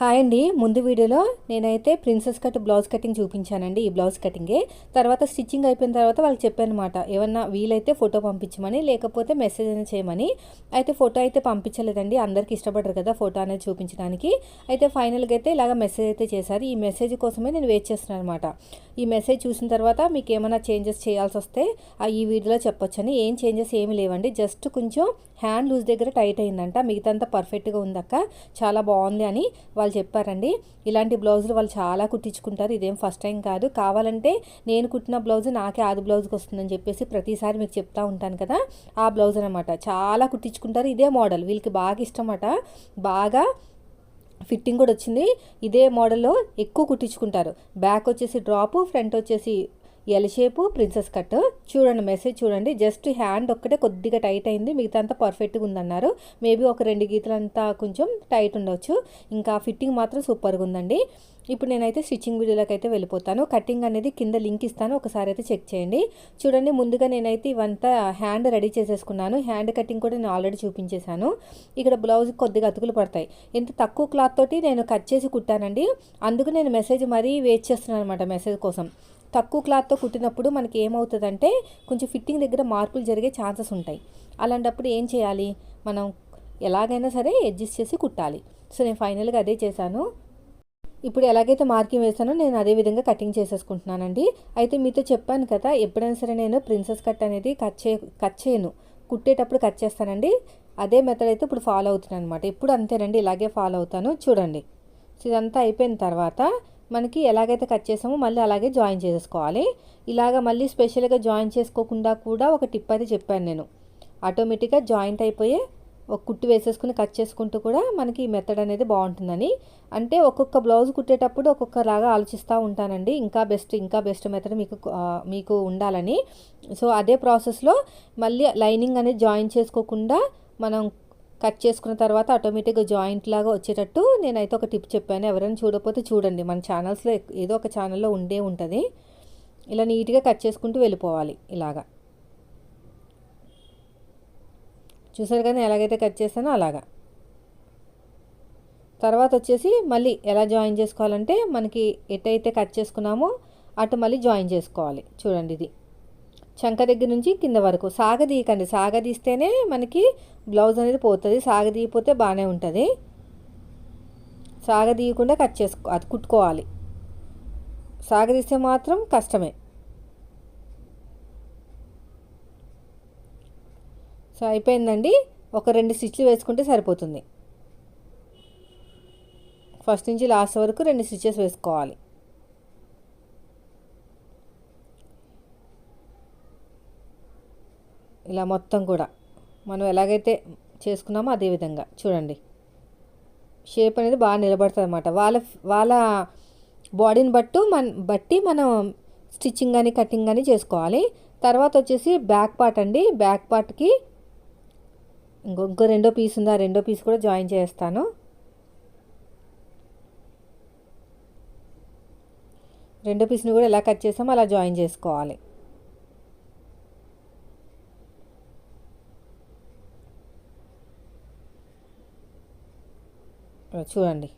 Hi అండి. ముందు వీడియోలో నేనైతే ప్రిన్సెస్ కట్ బ్లౌజ్ కటింగ్ చూపించానండి ఈ బ్లౌజ్ కటింగే. తర్వాత స్టిచ్చింగ్ అయిపోయిన తర్వాత వాళ్ళకి చెప్పానమాట ఏమన్నా వీలైతే ఫోటో పంపించమని లేకపోతే మెసేజ్ అయినా చేయమని. అయితే ఫోటో అయితే పంపించలేదండి అందరికి ఇష్టపడరు కదా ఫోటో అనేది చూపించడానికి. అయితే ఫైనల్గా అయితే ఇలాగ మెసేజ్ అయితే చేశారు. ఈ మెసేజ్ కోసమే నేను వెయిట్ చేస్తున్నాను అనమాట ఈ మెసేజ్ చూసిన తర్వాత మీకు ఏమైనా చేంజెస్ చేయాల్సి వస్తే ఆ ఈ వీడియోలో చెప్పొచ్చని. ఏం చేంజెస్ ఏమి లేవండి. జస్ట్ కొంచెం హ్యాండ్ లూజ్ దగ్గర టైట్ అయిందంట. మిగతా పర్ఫెక్ట్గా ఉందక్క. చాలా బాగుంది అని వాళ్ళు వాళ్ళు చెప్పారండి. ఇలాంటి బ్లౌజులు వాళ్ళు చాలా కుట్టించుకుంటారు. ఇదేం ఫస్ట్ టైం కాదు. కావాలంటే నేను కుట్టిన బ్లౌజ్ నాకే ఆది బ్లౌజ్కి వస్తుందని చెప్పేసి ప్రతిసారి మీకు చెప్తా ఉంటాను కదా. ఆ బ్లౌజ్ అనమాట చాలా కుట్టించుకుంటారు. ఇదే మోడల్. వీళ్ళకి బాగా ఇష్టమట. బాగా ఫిట్టింగ్ కూడా వచ్చింది. ఇదే మోడల్లో ఎక్కువ కుట్టించుకుంటారు. బ్యాక్ వచ్చేసి డ్రాప్ ఫ్రంట్ వచ్చేసి ఎల్ షేపు ప్రిన్సెస్ కట్. చూడండి మెసేజ్ చూడండి. జస్ట్ హ్యాండ్ ఒక్కటే కొద్దిగా టైట్ అయింది. మిగతా అంతా పర్ఫెక్ట్గా ఉందన్నారు. మేబీ ఒక రెండు గీతలంతా కొంచెం టైట్ ఉండొచ్చు. ఇంకా ఫిట్టింగ్ మాత్రం సూపర్గా ఉందండి. ఇప్పుడు నేనైతే స్టిచ్చింగ్ వీడియోలోకి అయితే వెళ్ళిపోతాను. కటింగ్ అనేది కింద లింక్ ఇస్తాను. ఒకసారి అయితే చెక్ చేయండి. చూడండి ముందుగా నేనైతే ఇవంతా హ్యాండ్ రెడీ చేసేసుకున్నాను. హ్యాండ్ కటింగ్ కూడా నేను ఆల్రెడీ చూపించేశాను. ఇక్కడ బ్లౌజ్ కొద్దిగా అతుకులు పడతాయి. ఎంత తక్కువ క్లాత్ తోటి నేను కట్ చేసి కుట్టానండి. అందుకు నేను మెసేజ్ మరీ వెయిట్ చేస్తున్నాను అనమాట మెసేజ్ కోసం. తక్కువ క్లాత్తో కుట్టినప్పుడు మనకి ఏమవుతుందంటే కొంచెం ఫిట్టింగ్ దగ్గర మార్పులు జరిగే ఛాన్సెస్ ఉంటాయి. అలాంటప్పుడు ఏం చేయాలి? మనం ఎలాగైనా సరే అడ్జస్ట్ చేసి కుట్టాలి. సో నేను ఫైనల్గా అదే చేశాను. ఇప్పుడు ఎలాగైతే మార్కింగ్ వేసానో నేను అదే విధంగా కటింగ్ చేసేసుకుంటున్నానండి. అయితే మీతో చెప్పాను కదా ఎప్పుడైనా సరే నేను ప్రిన్సెస్ కట్ అనేది కట్ చే కట్ చేయను. కుట్టేటప్పుడు కట్ చేస్తానండి. అదే మెథడ్ అయితే ఇప్పుడు ఫాలో అవుతున్నాను అనమాట ఇప్పుడు అంతేనండి ఇలాగే ఫాలో అవుతాను. చూడండి. సో ఇదంతా అయిపోయిన తర్వాత మనకి ఎలాగైతే కట్ చేసామో మళ్ళీ అలాగే జాయిన్ చేసేసుకోవాలి. ఇలాగ మళ్ళీ స్పెషల్గా జాయిన్ చేసుకోకుండా కూడా ఒక టిప్ అయితే చెప్పాను నేను. ఆటోమేటిక్గా జాయింట్ అయిపోయే ఒక కుట్టు వేసేసుకుని కట్ చేసుకుంటూ కూడా మనకి ఈ మెథడ్ అనేది బాగుంటుందని. అంటే ఒక్కొక్క బ్లౌజ్ కుట్టేటప్పుడు ఒక్కొక్కలాగా ఆలోచిస్తూ ఉంటానండి. ఇంకా బెస్ట్ ఇంకా బెస్ట్ మెథడ్ మీకు మీకు ఉండాలని. సో అదే ప్రాసెస్లో మళ్ళీ లైనింగ్ అనేది జాయిన్ చేసుకోకుండా మనం కట్ చేసుకున్న తర్వాత ఆటోమేటిక్గా జాయింట్ లాగా వచ్చేటట్టు నేనైతే ఒక టిప్ చెప్పాను. ఎవరైనా చూడకపోతే చూడండి. మన ఛానల్స్లో ఏదో ఒక ఛానల్లో ఉండే ఉంటుంది. ఇలా నీట్గా కట్ చేసుకుంటూ వెళ్ళిపోవాలి ఇలాగా. చూసారు కానీ ఎలాగైతే కట్ చేస్తానో అలాగా. తర్వాత వచ్చేసి మళ్ళీ ఎలా జాయిన్ చేసుకోవాలంటే మనకి ఎటైతే కట్ చేసుకున్నామో అటు మళ్ళీ జాయిన్ చేసుకోవాలి. చూడండి ఇది. చంక దగ్గర నుంచి కింద వరకు. సాగదీయకండి. సాగదీస్తేనే మనకి బ్లౌజ్ అనేది పోతుంది. సాగదీయపోతే బాగానే ఉంటుంది. సాగదీయకుండా కట్ చేసుకో అది కుట్టుకోవాలి. సాగదీస్తే మాత్రం కష్టమే. సో అయిపోయిందండి. ఒక రెండు స్టిచ్లు వేసుకుంటే సరిపోతుంది. ఫస్ట్ నుంచి లాస్ట్ వరకు రెండు స్టిచెస్ వేసుకోవాలి. ఇలా మొత్తం కూడా మనం ఎలాగైతే చేసుకున్నామో అదే విధంగా. చూడండి. షేప్ అనేది బాగా నిలబడుతుంది అనమాట వాళ్ళ వాళ్ళ బాడీని బట్టు మన బట్టి మనం స్టిచ్చింగ్ కానీ కటింగ్ కానీ చేసుకోవాలి. తర్వాత వచ్చేసి బ్యాక్ పార్ట్ అండి. బ్యాక్ పార్ట్కి ఇంకొక రెండో పీస్ ఉంది. ఆ రెండో పీస్ కూడా జాయిన్ చేస్తాను. రెండో పీస్ని కూడా ఎలా కట్ చేసామో అలా జాయిన్ చేసుకోవాలి. చూడండి.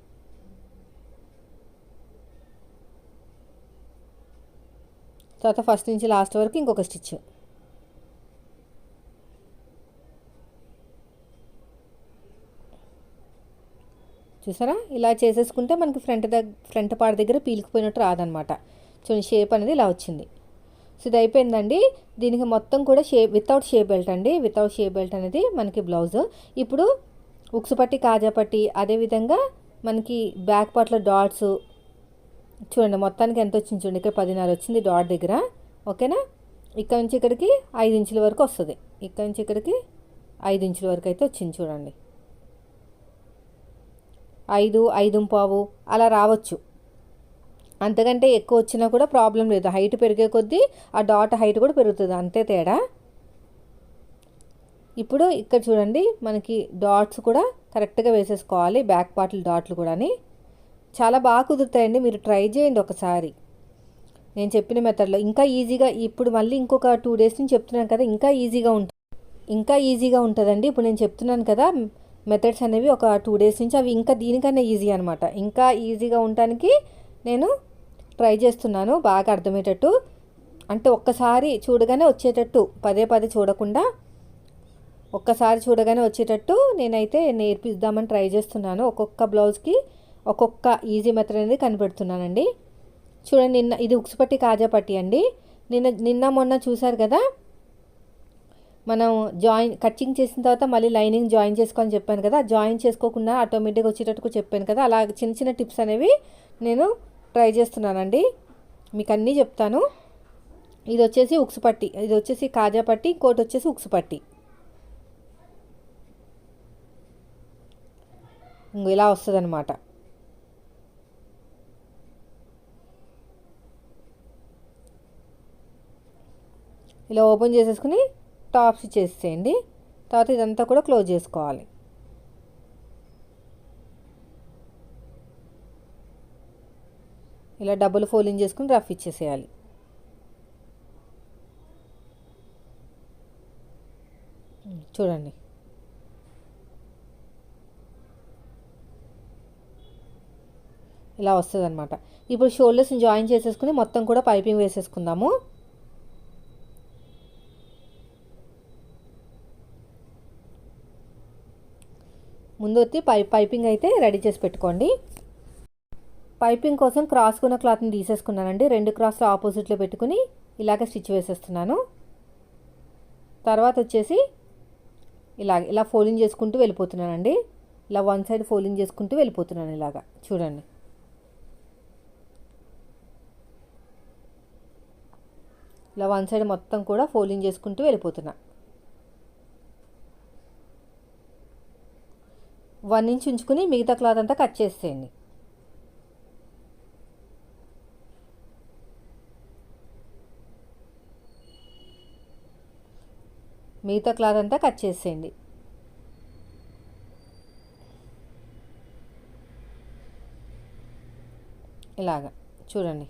తర్వాత ఫస్ట్ నుంచి లాస్ట్ వరకు ఇంకొక స్టిచ్ చూసారా? ఇలా చేసేసుకుంటే మనకి ఫ్రంట్ దగ్గర ఫ్రంట్ పార్ట్ దగ్గర పీలికిపోయినట్టు రాదనమాట చూడండి షేప్ అనేది ఇలా వచ్చింది. సో ఇది అయిపోయిందండి. దీనికి మొత్తం కూడా షేప్ వితౌట్ షేప్ బెల్ట్ అండి. వితౌట్ షేప్ బెల్ట్ అనేది మనకి బ్లౌజ్ ఇప్పుడు ఉక్సు పట్టి కాజా పట్టి అదేవిధంగా మనకి బ్యాక్ పార్ట్లో డాట్స్ చూడండి మొత్తానికి ఎంత వచ్చింది చూడండి ఇక్కడ పదిన్నర వచ్చింది డాట్ దగ్గర ఓకేనా? ఇక్కడ నుంచి ఇక్కడికి ఐదు ఇంచుల వరకు వస్తుంది. ఇక్కడ నుంచి ఇక్కడికి ఐదు ఇంచుల వరకు అయితే వచ్చింది చూడండి. ఐదు ఐదు పావు అలా రావచ్చు. అంతకంటే ఎక్కువ వచ్చినా కూడా ప్రాబ్లం లేదు. హైట్ పెరిగే కొద్దీ ఆ డాట్ హైట్ కూడా పెరుగుతుంది. అంతే తేడా. ఇప్పుడు ఇక్కడ చూడండి మనకి డాట్స్ కూడా కరెక్ట్గా వేసేసుకోవాలి బ్యాక్ పార్ట్లు డాట్లు కూడాని. చాలా బాగా కుదురుతాయండి మీరు ట్రై చేయండి ఒకసారి. నేను చెప్పిన మెథడ్లో ఇంకా ఈజీగా ఇప్పుడు మళ్ళీ ఇంకొక టూ డేస్ నుంచి చెప్తున్నాను కదా ఇంకా ఈజీగా ఉంటుంది ఇంకా ఈజీగా ఉంటుందండి. ఇప్పుడు నేను చెప్తున్నాను కదా మెథడ్స్ అనేవి ఒక టూ డేస్ నుంచి అవి ఇంకా దీనికన్నా ఈజీ అనమాట ఇంకా ఈజీగా ఉండటానికి నేను ట్రై చేస్తున్నాను బాగా అర్థమయ్యేటట్టు. అంటే ఒక్కసారి చూడగానే వచ్చేటట్టు పదే పదే చూడకుండా ఒక్కసారి చూడగానే వచ్చేటట్టు నేనైతే నేర్పిద్దామని ట్రై చేస్తున్నాను. ఒక్కొక్క బ్లౌజ్కి ఒక్కొక్క ఈజీ మెథడ్ అనేది కనిపెడుతున్నానండి. చూడండి నిన్న ఇది ఉక్సుపట్టి కాజా పట్టి అండి. నిన్న నిన్న మొన్న చూసారు కదా? మనం జాయిన్ కటింగ్ చేసిన తర్వాత మళ్ళీ లైనింగ్ జాయిన్ చేసుకొని చెప్పాను కదా? జాయిన్ చేసుకోకుండా ఆటోమేటిక్గా వచ్చేటట్టుకు చెప్పాను కదా? అలా చిన్న చిన్న టిప్స్ అనేవి నేను ట్రై చేస్తున్నానండి. మీకు అన్నీ చెప్తాను. ఇది వచ్చేసి ఉక్సుపట్టి ఇది వచ్చేసి కాజా పట్టి ఇంకోటి వచ్చేసి ఉక్సుపట్టి పట్టి ఇంకో ఇలా వస్తుందన్నమాట. ఇలా ఓపెన్ చేసేసుకుని టాప్స్ చేసేయండి తర్వాత ఇదంతా కూడా క్లోజ్ చేసుకోవాలి. ఇలా డబుల్ ఫోల్డింగ్ చేసుకుని రఫ్ ఇచ్చేసేయాలి. చూడండి. ఇలా వస్తుంది అనమాట ఇప్పుడు షోల్డర్స్ని జాయిన్ చేసేసుకుని మొత్తం కూడా పైపింగ్ వేసేసుకుందాము. ముందు వచ్చి పై పైపింగ్ అయితే రెడీ చేసి పెట్టుకోండి. పైపింగ్ కోసం క్రాస్కున్న క్లాత్ని తీసేసుకున్నానండి. రెండు క్రాస్లు ఆపోజిట్లో పెట్టుకుని ఇలాగ స్టిచ్ వేసేస్తున్నాను. తర్వాత వచ్చేసి ఇలా ఇలా ఫోల్డింగ్ చేసుకుంటూ వెళ్ళిపోతున్నానండి. ఇలా వన్ సైడ్ ఫోల్డింగ్ చేసుకుంటూ వెళ్ళిపోతున్నాను ఇలాగా. చూడండి. ఇలా వన్ సైడ్ మొత్తం కూడా ఫోల్డింగ్ చేసుకుంటూ వెళ్ళిపోతున్నా. వన్ ఇంచ్ ఉంచుకుని మిగతా క్లాత్ అంతా కట్ చేసేయండి. మిగతా క్లాత్ అంతా కట్ చేసేయండి. ఇలాగా. చూడండి.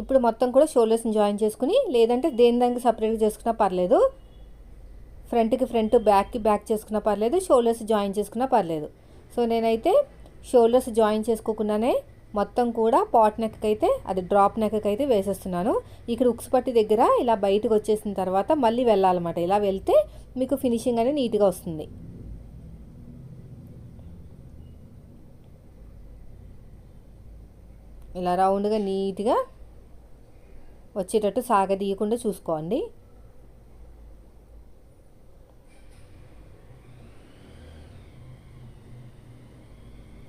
ఇప్పుడు మొత్తం కూడా షోల్డర్స్ని జాయిన్ చేసుకుని లేదంటే దేని దానికి సపరేట్గా చేసుకున్నా పర్లేదు. ఫ్రంట్కి ఫ్రంట్ బ్యాక్కి బ్యాక్ చేసుకున్నా పర్లేదు షోల్డర్స్ జాయిన్ చేసుకున్నా పర్లేదు. సో నేనైతే షోల్డర్స్ జాయిన్ చేసుకోకుండానే మొత్తం కూడా పాట్ నెక్ అయితే అది డ్రాప్ నెక్ అయితే వేసేస్తున్నాను. ఇక్కడ ఉక్స్ పట్టి దగ్గర ఇలా బయటకు వచ్చేసిన తర్వాత మళ్ళీ వెళ్ళాలన్నమాట. ఇలా వెళ్తే మీకు ఫినిషింగ్ అనేది నీట్గా వస్తుంది. ఇలా రౌండ్గా నీట్గా వచ్చేటట్టు సాగదీయకుండా చూసుకోండి.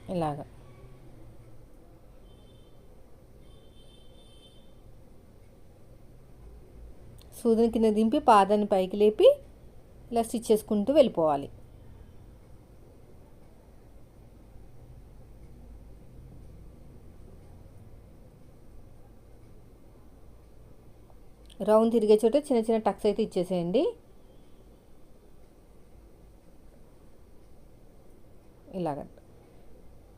ఇలాగా. సూదిని కింద దింపి పాదాన్ని పైకి లేపి ఇలా స్టిచ్ చేసుకుంటూ వెళ్ళిపోవాలి. రౌండ్ తిరిగే చోట చిన్న చిన్న టక్స్ అయితే ఇచ్చేసేయండి. ఇలాగ.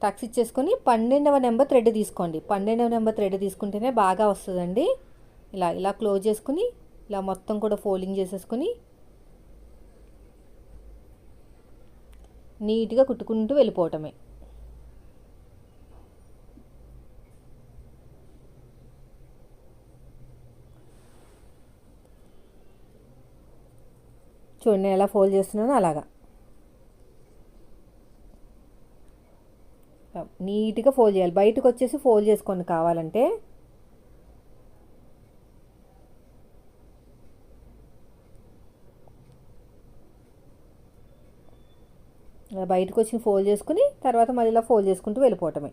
టక్స్ ఇచ్చేసుకొని పన్నెండవ నెంబర్ థ్రెడ్ తీసుకోండి. పన్నెండవ నెంబర్ థ్రెడ్ తీసుకుంటేనే బాగా వస్తుందండి. ఇలా ఇలా క్లోజ్ చేసుకుని ఇలా మొత్తం కూడా ఫోల్డింగ్ చేసేసుకొని నీట్గా కుట్టుకుంటూ వెళ్ళిపోవటమే. చూడండి నేను ఎలా ఫోల్డ్ చేస్తున్నానో అలాగా. నీట్గా ఫోల్డ్ చేయాలి. బయటకు వచ్చేసి ఫోల్డ్ చేసుకోండి కావాలంటే బయటకు వచ్చి ఫోల్డ్ చేసుకుని తర్వాత మళ్ళీ ఇలా ఫోల్డ్ చేసుకుంటూ వెళ్ళిపోవటమే.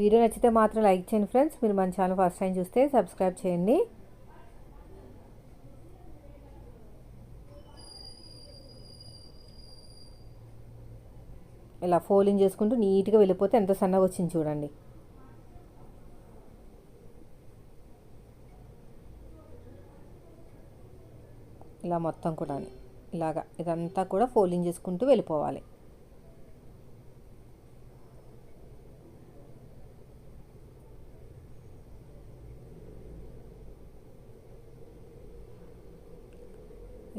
వీడియో నచ్చితే మాత్రం లైక్ చేయండి ఫ్రెండ్స్. మీరు మన ఛానల్ ఫస్ట్ టైం చూస్తే సబ్స్క్రైబ్ చేయండి. ఇలా ఫోలింగ్ చేసుకుంటూ నీట్గా వెళ్ళిపోతే ఎంత సన్నగా వచ్చింది చూడండి. ఇలా మొత్తం కూడా ఇలాగా ఇదంతా కూడా ఫోల్డింగ్ చేసుకుంటూ వెళ్ళిపోవాలి.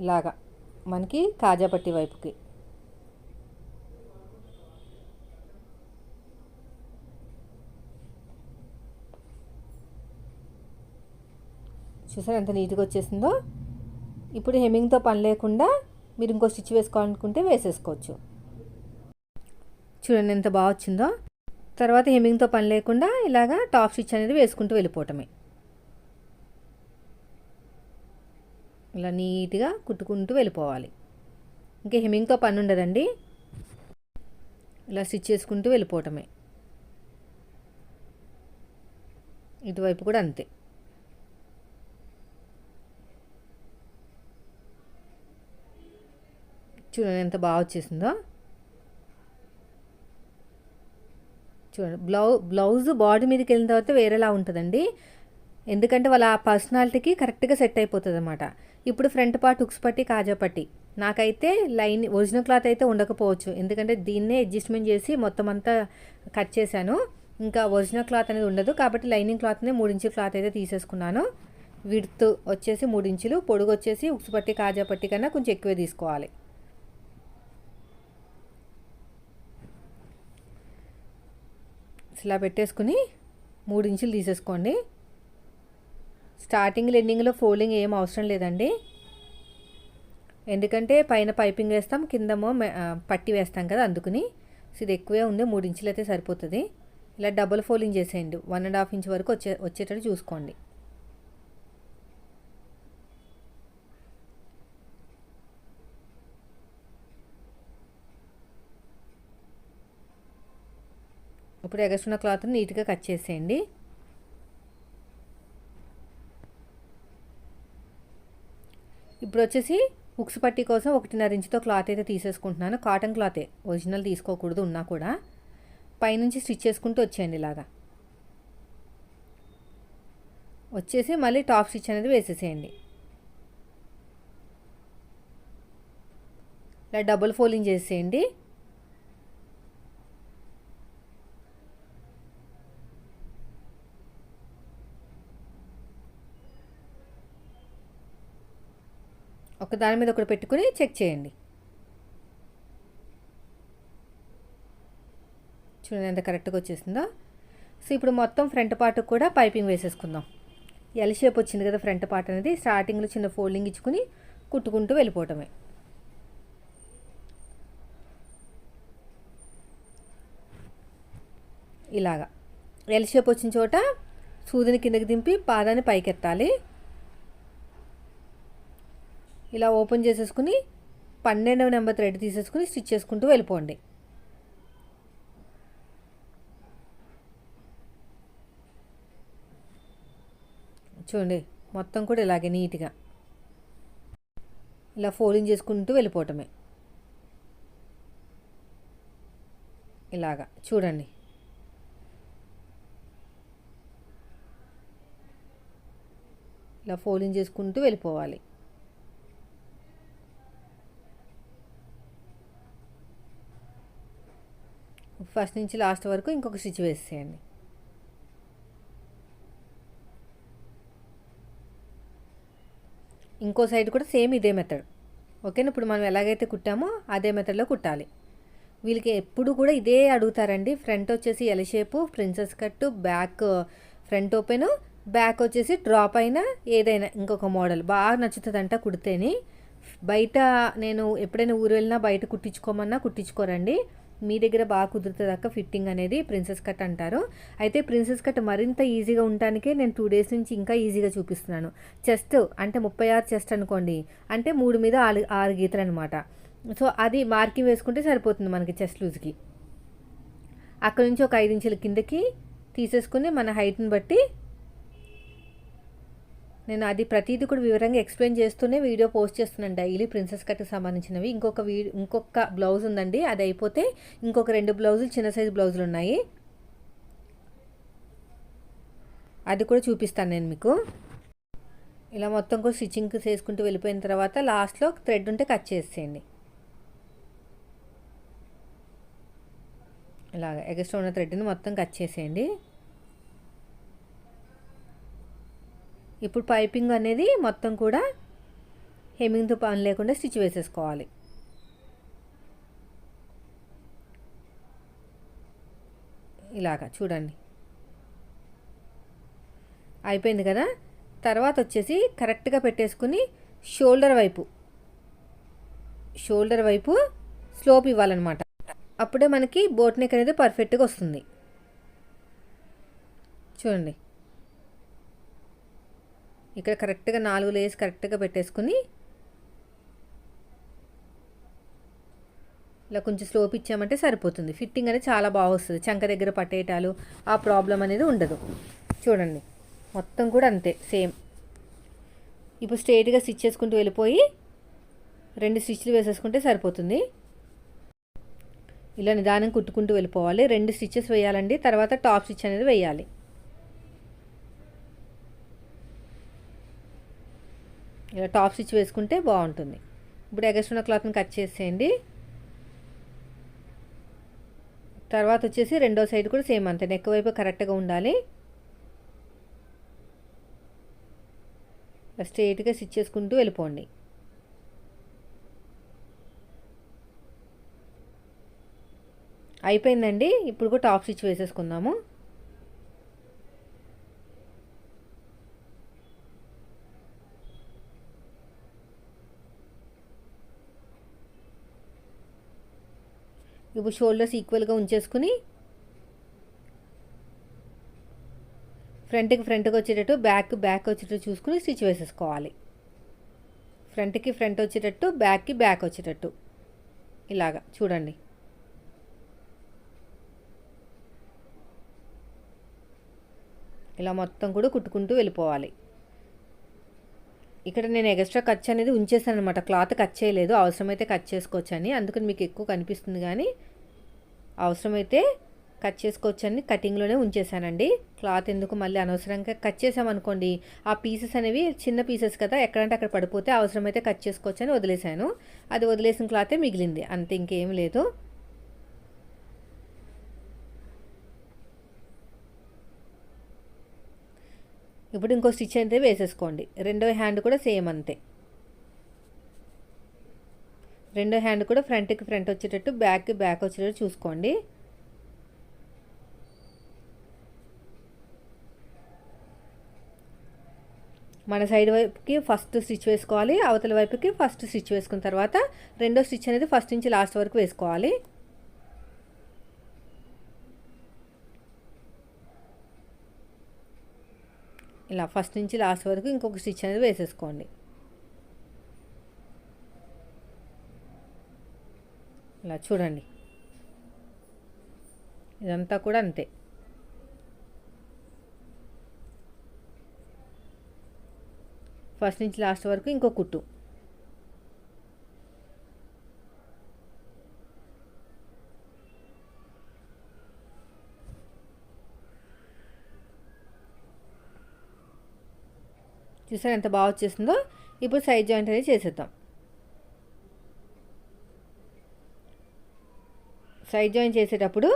ఇలాగా మనకి కాజాపట్టి వైపుకి. చూసారు ఎంత నీట్గా వచ్చేసిందో? ఇప్పుడు హెమ్మింగ్తో పని లేకుండా మీరు ఇంకో స్టిచ్ వేసుకోవాలనుకుంటే వేసేసుకోవచ్చు. చూడండి ఎంత బాగా వచ్చిందో. తర్వాత హెమ్మింగ్తో పని లేకుండా ఇలాగా టాప్ స్టిచ్ అనేది వేసుకుంటూ వెళ్ళిపోవటమే. ఇలా నీట్గా కుట్టుకుంటూ వెళ్ళిపోవాలి. ఇంకా హెమ్మింగ్తో పని ఉండదండి. ఇలా స్టిచ్ చేసుకుంటూ వెళ్ళిపోవటమే. ఇటువైపు కూడా అంతే. చూడండి ఎంత బాగా వచ్చేసిందో. చూడండి బ్లౌ బ్లౌజ్ బాడీ మీదకి వెళ్ళిన తర్వాత వేరేలా ఉంటుందండి. ఎందుకంటే వాళ్ళ పర్సనాలిటీకి కరెక్ట్గా సెట్ అయిపోతుంది అనమాట ఇప్పుడు ఫ్రంట్ పార్ట్ ఉక్స్ పట్టి కాజా పట్టి. నాకైతే లైన్ ఒరిజినల్ క్లాత్ అయితే ఉండకపోవచ్చు. ఎందుకంటే దీన్నే అడ్జస్ట్మెంట్ చేసి మొత్తం అంతా కట్ చేశాను. ఇంకా ఒరిజినల్ క్లాత్ అనేది ఉండదు. కాబట్టి లైనింగ్ క్లాత్నే మూడించుల క్లాత్ అయితే తీసేసుకున్నాను. విడ్త్ వచ్చేసి మూడించులు పొడుగు వచ్చేసి ఉక్స్ పట్టి కాజా పట్టి కన్నా కొంచెం ఎక్కువే తీసుకోవాలి. ఇలా పెట్టేసుకుని మూడు ఇంచులు తీసేసుకోండి. స్టార్టింగ్ ఎండింగ్లో ఫోల్డింగ్ ఏం అవసరం లేదండి. ఎందుకంటే పైన పైపింగ్ వేస్తాం కిందమో పట్టి వేస్తాం కదా అందుకుని. సో ఇది ఎక్కువే ఉంది మూడు ఇంచులు అయితే సరిపోతుంది. ఇలా డబుల్ ఫోల్డింగ్ చేసేయండి. వన్ అండ్ హాఫ్ ఇంచ్ వరకు వచ్చే వచ్చేటట్టు చూసుకోండి. ఇప్పుడు ఎగస్ట్రున్న క్లాత్ని నీట్గా కట్ చేసేయండి. ఇప్పుడు వచ్చేసి ఉక్స్ పట్టి కోసం ఒకటిన్నర ఇంచుతో క్లాత్ అయితే తీసేసుకుంటున్నాను. కాటన్ క్లాతే ఒరిజినల్ తీసుకోకూడదు ఉన్నా కూడా. పైనుంచి స్టిచ్ చేసుకుంటూ వచ్చేయండి ఇలాగా. వచ్చేసి మళ్ళీ టాప్ స్టిచ్ అనేది వేసేసేయండి. ఇలా డబుల్ ఫోల్డింగ్ చేసేయండి. ఒక దాని మీద ఒకటి పెట్టుకుని చెక్ చేయండి. చూడండి ఎంత కరెక్ట్గా వచ్చేసిందో. సో ఇప్పుడు మొత్తం ఫ్రంట్ పార్ట్ కూడా పైపింగ్ వేసేసుకుందాం. ఎల్ షేప్ వచ్చింది కదా ఫ్రంట్ పార్ట్ అనేది స్టార్టింగ్లో చిన్న ఫోల్డింగ్ ఇచ్చుకుని కుట్టుకుంటూ వెళ్ళిపోవటమే. ఇలాగా. ఎల్ షేప్ వచ్చిన చోట సూదిని కిందకి దింపి పాదాన్ని పైకెత్తాలి. ఇలా ఓపెన్ చేసేసుకుని పన్నెండవ నెంబర్ థ్రెడ్ తీసేసుకుని స్టిచ్ చేసుకుంటూ వెళ్ళిపోండి. చూడండి మొత్తం కూడా ఇలాగే నీట్గా. ఇలా ఫోల్డింగ్ చేసుకుంటూ వెళ్ళిపోవటమే. ఇలాగా చూడండి. ఇలా ఫోల్డింగ్ చేసుకుంటూ వెళ్ళిపోవాలి. ఫస్ట్ నుంచి లాస్ట్ వరకు ఇంకొక స్టిచ్ వేసేయండి. ఇంకో సైడ్ కూడా సేమ్ ఇదే మెథడ్. ఓకేనా? ఇప్పుడు మనం ఎలాగైతే కుట్టామో అదే మెథడ్లో కుట్టాలి. వీళ్ళకి ఎప్పుడు కూడా ఇదే అడుగుతారండి. ఫ్రంట్ వచ్చేసి L shape princess cut back front open back వచ్చేసి డ్రాప్ అయినా ఏదైనా ఇంకొక మోడల్ బాగా నచ్చుతుందంట కుడితేని. బయట నేను ఎప్పుడైనా ఊరు వెళ్ళినా బయట కుట్టించుకోమన్నా కుట్టించుకోరండి. మీ దగ్గర బాగా కుదురుతుంది అక్క ఫిట్టింగ్ అనేది ప్రిన్సెస్ కట్ అంటారు. అయితే ప్రిన్సెస్ కట్ మరింత ఈజీగా ఉండటానికే నేను టూ డేస్ నుంచి ఇంకా ఈజీగా చూపిస్తున్నాను. చెస్ట్ అంటే ముప్పై ఆరు చెస్ట్ అనుకోండి. అంటే మూడు మీద ఆరు ఆరు గీతలు అనమాట సో అది మార్కింగ్ వేసుకుంటే సరిపోతుంది మనకి చెస్ట్ లూజ్కి. అక్కడ నుంచి ఒక ఐదు ఇంచుల కిందకి తీసేసుకుని మన హైట్ని బట్టి నేను అది ప్రతిదీ కూడా వివరంగా ఎక్స్ప్లెయిన్ చేస్తూనే వీడియో పోస్ట్ చేస్తున్నాను. డైలీ ప్రిన్సెస్ కట్కి సంబంధించినవి. ఇంకొక వీ ఇంకొక బ్లౌజ్ ఉందండి. అది అయిపోతే ఇంకొక రెండు బ్లౌజులు చిన్న సైజు బ్లౌజులు ఉన్నాయి. అది కూడా చూపిస్తాను నేను మీకు. ఇలా మొత్తం కూడా స్టిచ్చింగ్ చేసుకుంటూ వెళ్ళిపోయిన తర్వాత లాస్ట్లో థ్రెడ్ ఉంటే కట్ చేసేయండి. ఇలాగ ఎగస్ట్రా ఉన్న థ్రెడ్ని మొత్తం కట్ చేసేయండి. ఇప్పుడు పైపింగ్ అనేది మొత్తం కూడా హెమ్మింగ్తో పని లేకుండా స్టిచ్ వేసేసుకోవాలి. ఇలాగా చూడండి. అయిపోయింది కదా? తర్వాత వచ్చేసి కరెక్ట్గా పెట్టేసుకుని షోల్డర్ వైపు. షోల్డర్ వైపు స్లోప్ ఇవ్వాలన్నమాట. అప్పుడే మనకి బోట్ నెక్ అనేది పర్ఫెక్ట్గా వస్తుంది. చూడండి. ఇక్కడ కరెక్ట్గా నాలుగు లేస్ కరెక్ట్గా పెట్టేసుకుని ఇలా కొంచెం స్లోప్ ఇచ్చామంటే సరిపోతుంది. ఫిట్టింగ్ అనేది చాలా బాగా వస్తుంది. చంక దగ్గర పట్టేయటాలు ఆ ప్రాబ్లం అనేది ఉండదు. చూడండి. మొత్తం కూడా అంతే సేమ్. ఇప్పుడు స్ట్రైట్గా స్టిచ్ చేసుకుంటూ వెళ్ళిపోయి రెండు స్టిచ్లు వేసేసుకుంటే సరిపోతుంది. ఇలా నిదానం కుట్టుకుంటూ వెళ్ళిపోవాలి. రెండు స్టిచ్చెస్ వేయాలండి. తర్వాత టాప్ స్టిచ్ అనేది వేయాలి. ఇలా టాప్ స్టిచ్ వేసుకుంటే బాగుంటుంది. ఇప్పుడు ఎగస్ట్రున్న క్లాత్ని కట్ చేసేయండి. తర్వాత వచ్చేసి రెండో సైడ్ కూడా సేమ్ అంతే నెక్ వైపు కరెక్ట్గా ఉండాలి. స్ట్రైట్గా స్టిచ్ చేసుకుంటూ వెళ్ళిపోండి. అయిపోయిందండి. ఇప్పుడు కూడా టాప్ స్టిచ్ వేసేసుకుందాము. ఇప్పుడు షోల్డర్స్ ఈక్వల్గా ఉంచేసుకుని ఫ్రంట్కి ఫ్రంట్కి వచ్చేటట్టు బ్యాక్ బ్యాక్ వచ్చేటట్టు చూసుకుని స్టిచ్ వేసేసుకోవాలి. ఫ్రంట్కి ఫ్రంట్ వచ్చేటట్టు బ్యాక్కి బ్యాక్ వచ్చేటట్టు. ఇలాగా చూడండి. ఇలా మొత్తం కూడా కుట్టుకుంటూ వెళ్ళిపోవాలి. ఇక్కడ నేను ఎక్స్ట్రా ఖర్చు అనేది ఉంచేసాను అనమాట క్లాత్ కట్ చేయలేదు అవసరమైతే కట్ చేసుకోవచ్చు అని అందుకని మీకు ఎక్కువ కనిపిస్తుంది కానీ అవసరమైతే కట్ చేసుకోవచ్చని కటింగ్లోనే ఉంచేసానండి క్లాత్ ఎందుకు మళ్ళీ అనవసరంగా కట్ చేసామనుకోండి ఆ పీసెస్ అనేవి చిన్న పీసెస్ కదా ఎక్కడంటే అక్కడ పడిపోతే అవసరమైతే కట్ చేసుకోవచ్చు అని వదిలేశాను. అది వదిలేసిన క్లాతే మిగిలింది అంతే ఇంకేం లేదు. ఇప్పుడు ఇంకో స్టిచ్ అయితే వేసేసుకోండి. రెండో హ్యాండ్ కూడా సేమ్ అంతే. రెండో హ్యాండ్ కూడా ఫ్రంట్కి ఫ్రంట్ వచ్చేటట్టు బ్యాక్కి బ్యాక్ వచ్చేటట్టు చూసుకోండి. మన సైడ్ వైపుకి ఫస్ట్ స్టిచ్ వేసుకోవాలి అవతల వైపుకి ఫస్ట్ స్టిచ్ వేసుకున్న తర్వాత రెండో స్టిచ్ అనేది ఫస్ట్ నుంచి లాస్ట్ వరకు వేసుకోవాలి. ఇలా ఫస్ట్ నుంచి లాస్ట్ వరకు ఇంకొక స్టిచ్ అనేది వేసేసుకోండి. ఇలా చూడండి. ఇదంతా కూడా అంతే. ఫస్ట్ నుంచి లాస్ట్ వరకు ఇంకో కుట్టు. చూసారు ఎంత బాగా వచ్చేసిందో? ఇప్పుడు సైడ్ జాయింట్ అనేది చేసేద్దాం. సైడ్ జాయిన్ చేసేటప్పుడు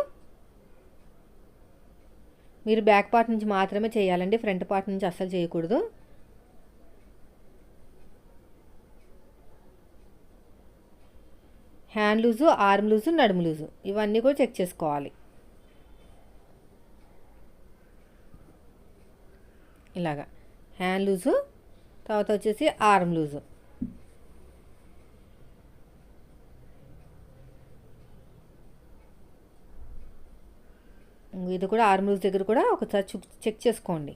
మీరు బ్యాక్ పార్ట్ నుంచి మాత్రమే చేయాలండి ఫ్రంట్ పార్ట్ నుంచి అస్సలు చేయకూడదు. హ్యాండ్ లూజు ఆర్మ్ లూజు నడుము లూజు ఇవన్నీ కూడా చెక్ చేసుకోవాలి. ఇలాగా. హ్యాండ్ లూజు తర్వాత వచ్చేసి ఆర్మ్ లూజు. ఇది కూడా ఆర్మ్ దగ్గర కూడా ఒకసారి చెక్ చేసుకోండి.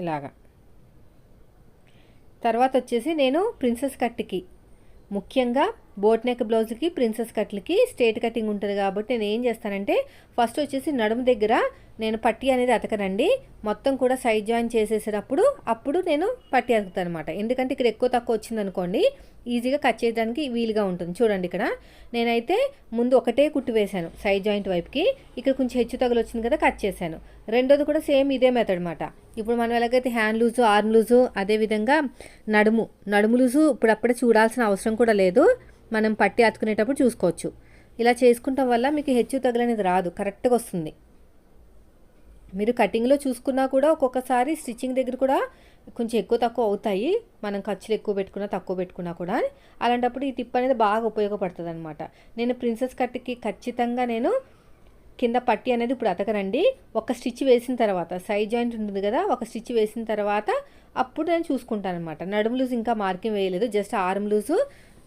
ఇలాగా. తర్వాత వచ్చేసి నేను ప్రిన్సెస్ కట్కి. ముఖ్యంగా బోట్ నెక్ బ్లౌజ్కి ప్రిన్సెస్ కట్లకి స్ట్రేట్ కటింగ్ ఉంటుంది కాబట్టి నేను ఏం చేస్తానంటే ఫస్ట్ వచ్చేసి నడుము దగ్గర నేను పట్టి అనేది అతకనండి. మొత్తం కూడా సైడ్ జాయిన్ చేసేసేటప్పుడు అప్పుడు నేను పట్టి అతుకుతాను అనమాట ఎందుకంటే ఇక్కడ ఎక్కువ తక్కువ వచ్చింది అనుకోండి ఈజీగా కట్ చేయడానికి వీలుగా ఉంటుంది. చూడండి ఇక్కడ. నేనైతే ముందు ఒకటే కుట్టు వేశాను సైడ్ జాయింట్ వైపుకి. ఇక్కడ కొంచెం హెచ్చు తగులు వచ్చింది కదా కట్ చేశాను. రెండోది కూడా సేమ్ ఇదే మెథడ్ అనమాట ఇప్పుడు మనం ఎలాగైతే హ్యాండ్ లూజు ఆర్మ్ లూజు అదేవిధంగా నడుము నడుము లూజు ఇప్పుడప్పుడే చూడాల్సిన అవసరం కూడా లేదు. మనం పట్టి అతుకునేటప్పుడు చూసుకోవచ్చు. ఇలా చేసుకుంటాం వల్ల మీకు హెచ్చు తగలనేది రాదు. కరెక్ట్గా వస్తుంది. మీరు కటింగ్లో చూసుకున్నా కూడా ఒక్కొక్కసారి స్టిచ్చింగ్ దగ్గర కూడా కొంచెం ఎక్కువ తక్కువ అవుతాయి. మనం ఖర్చులు ఎక్కువ పెట్టుకున్నా తక్కువ పెట్టుకున్నా కూడా. అలాంటప్పుడు ఈ టిప్ అనేది బాగా ఉపయోగపడుతుంది అనమాట నేను ప్రిన్సెస్ కట్కి ఖచ్చితంగా నేను కింద పట్టి అనేది ఇప్పుడు అతకరండి ఒక స్టిచ్ వేసిన తర్వాత సైడ్ జాయింట్ ఉంటుంది కదా ఒక స్టిచ్ వేసిన తర్వాత అప్పుడు నేను చూసుకుంటాను అనమాట నడుము లూజ్ ఇంకా మార్కింగ్ వేయలేదు. Just arm loose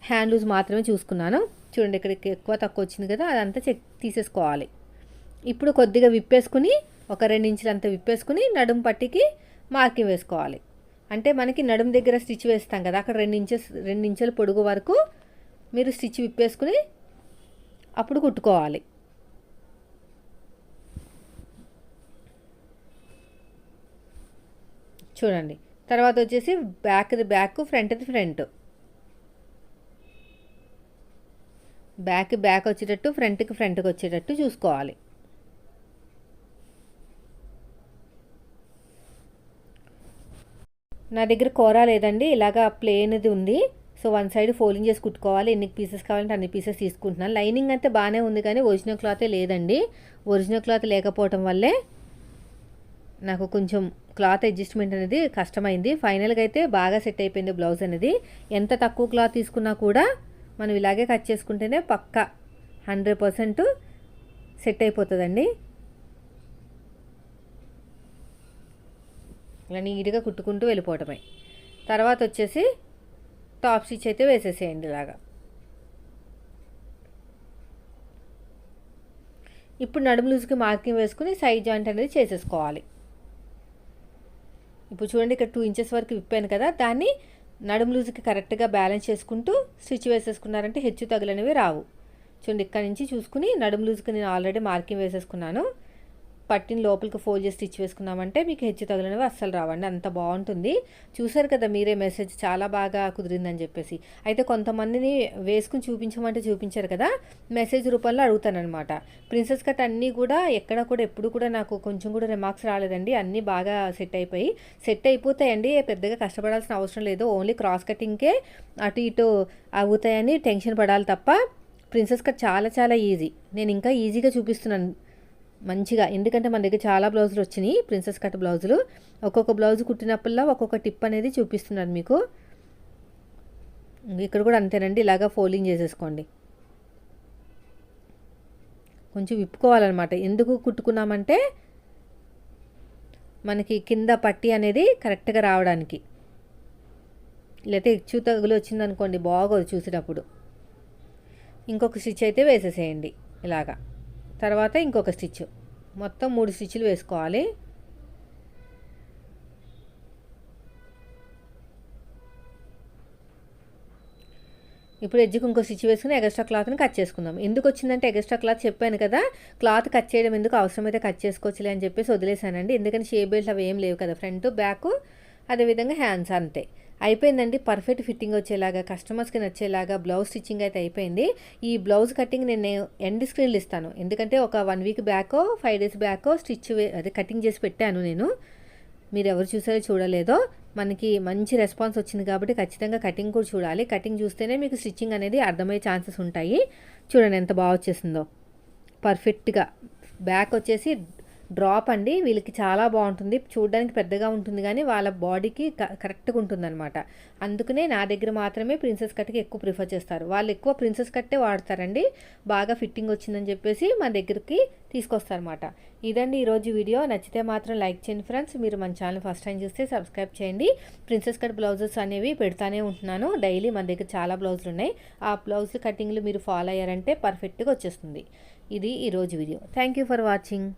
hand loose మాత్రమే చూసుకున్నాను. చూడండి ఇక్కడికి ఎక్కువ తక్కువ వచ్చింది కదా అదంతా చెక్ తీసేసుకోవాలి. ఇప్పుడు కొద్దిగా విప్పేసుకుని ఒక రెండు ఇంచులు అంతా విప్పేసుకుని నడుము పట్టికి మార్కింగ్ వేసుకోవాలి. అంటే మనకి నడుము దగ్గర స్టిచ్ వేస్తాం కదా అక్కడ రెండు ఇంచెస్ రెండు ఇంచెల పొడుగు వరకు మీరు స్టిచ్ విప్పేసుకుని అప్పుడు కుట్టుకోవాలి. చూడండి. తర్వాత వచ్చేసి బ్యాక్ది బ్యాక్ ఫ్రంట్ది ఫ్రంట్. బ్యాక్ బ్యాక్ వచ్చేటట్టు ఫ్రంట్కి ఫ్రంట్కి వచ్చేటట్టు చూసుకోవాలి. నా దగ్గర కూర లేదండి ఇలాగా ప్లేన్ది ఉంది. సో వన్ సైడ్ ఫోల్డింగ్ చేసి కుట్టుకోవాలి. ఎన్ని పీసెస్ కావాలంటే అన్ని పీసెస్ తీసుకుంటున్నాను. లైనింగ్ అయితే బాగానే ఉంది కానీ ఒరిజినల్ క్లాతే లేదండి. ఒరిజినల్ క్లాత్ లేకపోవటం వల్లే నాకు కొంచెం క్లాత్ అడ్జస్ట్మెంట్ అనేది కష్టమైంది. ఫైనల్గా అయితే బాగా సెట్ అయిపోయింది బ్లౌజ్ అనేది. ఎంత తక్కువ క్లాత్ తీసుకున్నా కూడా మనం ఇలాగే కట్ చేసుకుంటేనే పక్క హండ్రెడ్ పర్సెంట్ సెట్ అయిపోతుందండి. ఇలా నీట్గా కుట్టుకుంటూ వెళ్ళిపోవటమే. తర్వాత వచ్చేసి టాప్ స్టిచ్ అయితే వేసేసేయండి ఇలాగా. ఇప్పుడు నడుము లూజ్కి మార్కింగ్ వేసుకుని సైడ్ జాయింట్ అనేది చేసేసుకోవాలి. ఇప్పుడు చూడండి ఇక్కడ టూ ఇంచెస్ వరకు విప్పాను కదా దాన్ని నడుము లూజ్కి కరెక్ట్గా బ్యాలెన్స్ చేసుకుంటూ స్టిచ్ వేసేసుకున్నారంటే హెచ్చు తగులనేవి రావు. చూడండి ఇక్కడ నుంచి చూసుకుని నడుము లూజ్కి నేను ఆల్రెడీ మార్కింగ్ వేసేసుకున్నాను. పట్టిన లోపలికి ఫోల్డ్ చేసి స్టిచ్ వేసుకున్నామంటే మీకు హెచ్చు తగిలినవి అస్సలు రావండి. అంత బాగుంటుంది. చూసారు కదా మీరే మెసేజ్. చాలా బాగా కుదిరిందని చెప్పేసి. అయితే కొంతమందిని వేసుకుని చూపించమంటే చూపించారు కదా. మెసేజ్ రూపంలో అడుగుతానమాట ప్రిన్సెస్ కట్ అన్నీ కూడా ఎక్కడ కూడా ఎప్పుడు కూడా నాకు కొంచెం కూడా రిమార్క్స్ రాలేదండి. అన్నీ బాగా సెట్ అయిపోయి సెట్ అయిపోతాయండి. పెద్దగా కష్టపడాల్సిన అవసరం లేదు. ఓన్లీ క్రాస్ కటింగ్కే అటు ఇటు అవుతాయని టెన్షన్ పడాలి తప్ప ప్రిన్సెస్ కట్ చాలా చాలా ఈజీ. నేను ఇంకా ఈజీగా చూపిస్తున్నాను. మంచిగా. ఎందుకంటే మన దగ్గర చాలా బ్లౌజులు వచ్చినాయి ప్రిన్సెస్ కట్ బ్లౌజులు. ఒక్కొక్క బ్లౌజ్ కుట్టినప్పుడల్లా ఒక్కొక్క టిప్ అనేది చూపిస్తున్నాను మీకు. ఇక్కడ కూడా అంతేనండి ఇలాగా ఫోల్డింగ్ చేసేసుకోండి. కొంచెం విప్పుకోవాలన్నమాట. ఎందుకు కుట్టుకున్నామంటే మనకి కింద పట్టి అనేది కరెక్ట్గా రావడానికి. లేకపోతే ఎచ్చు తగులు వచ్చిందనుకోండి బాగోదు చూసేటప్పుడు. ఇంకొక స్టిచ్ అయితే వేసేసేయండి ఇలాగా. తర్వాత ఇంకొక స్టిచ్. మొత్తం మూడు స్టిచ్లు వేసుకోవాలి. ఇప్పుడు ఎడ్జ్కి ఇంకో స్టిచ్ వేసుకుని ఎగస్ట్రా క్లాత్ని కట్ చేసుకుందాం. ఎందుకు వచ్చిందంటే ఎగస్ట్రా క్లాత్ చెప్పాను కదా క్లాత్ కట్ చేయడం ఎందుకు అవసరమైతే కట్ చేసుకోవచ్చులే అని చెప్పేసి వదిలేసానండి ఎందుకంటే షేప్ బెల్ట్ అవి ఏం లేవు కదా ఫ్రంట్ బ్యాక్ అదేవిధంగా హ్యాండ్స్ అంతే. అయిపోయిందండి పర్ఫెక్ట్ ఫిట్టింగ్ వచ్చేలాగా కస్టమర్స్కి నచ్చేలాగా బ్లౌజ్ స్టిచ్చింగ్ అయితే అయిపోయింది. ఈ బ్లౌజ్ కటింగ్ నేను ఎండ్ స్క్రీన్లు ఇస్తాను. ఎందుకంటే ఒక వన్ వీక్ బ్యాకో ఫైవ్ డేస్ బ్యాకో స్టిచ్ అదే కటింగ్ చేసి పెట్టాను నేను. మీరు ఎవరు చూసారో చూడలేదో మనకి మంచి రెస్పాన్స్ వచ్చింది కాబట్టి ఖచ్చితంగా కటింగ్ కూడా చూడాలి. కటింగ్ చూస్తేనే మీకు స్టిచ్చింగ్ అనేది అర్థమయ్యే ఛాన్సెస్ ఉంటాయి. చూడండి ఎంత బాగా వచ్చేసిందో. పర్ఫెక్ట్గా బ్యాక్ వచ్చేసి డ్రాప్ అండి. వీళ్ళకి చాలా బాగుంటుంది. చూడడానికి పెద్దగా ఉంటుంది కానీ వాళ్ళ బాడీకి కరెక్ట్గా ఉంటుంది అనమాట అందుకనే నా దగ్గర మాత్రమే ప్రిన్సెస్ కట్కి ఎక్కువ ప్రిఫర్ చేస్తారు. వాళ్ళు ఎక్కువ ప్రిన్సెస్ కట్టే వాడతారండి. బాగా ఫిట్టింగ్ వచ్చిందని చెప్పేసి మా దగ్గరికి తీసుకొస్తారనమాట ఇదండి ఈరోజు వీడియో. నచ్చితే మాత్రం లైక్ చేయండి ఫ్రెండ్స్. మీరు మన ఛానల్ ఫస్ట్ టైం చూస్తే సబ్స్క్రైబ్ చేయండి. ప్రిన్సెస్ కట్ బ్లౌజెస్ అనేవి పెడతానే ఉంటున్నాను. డైలీ మన దగ్గర చాలా బ్లౌజులు ఉన్నాయి. ఆ బ్లౌజ్ కటింగ్లు మీరు ఫాలో అయ్యారంటే పర్ఫెక్ట్గా వచ్చేస్తుంది. ఇది ఈరోజు video. Thank you for watching.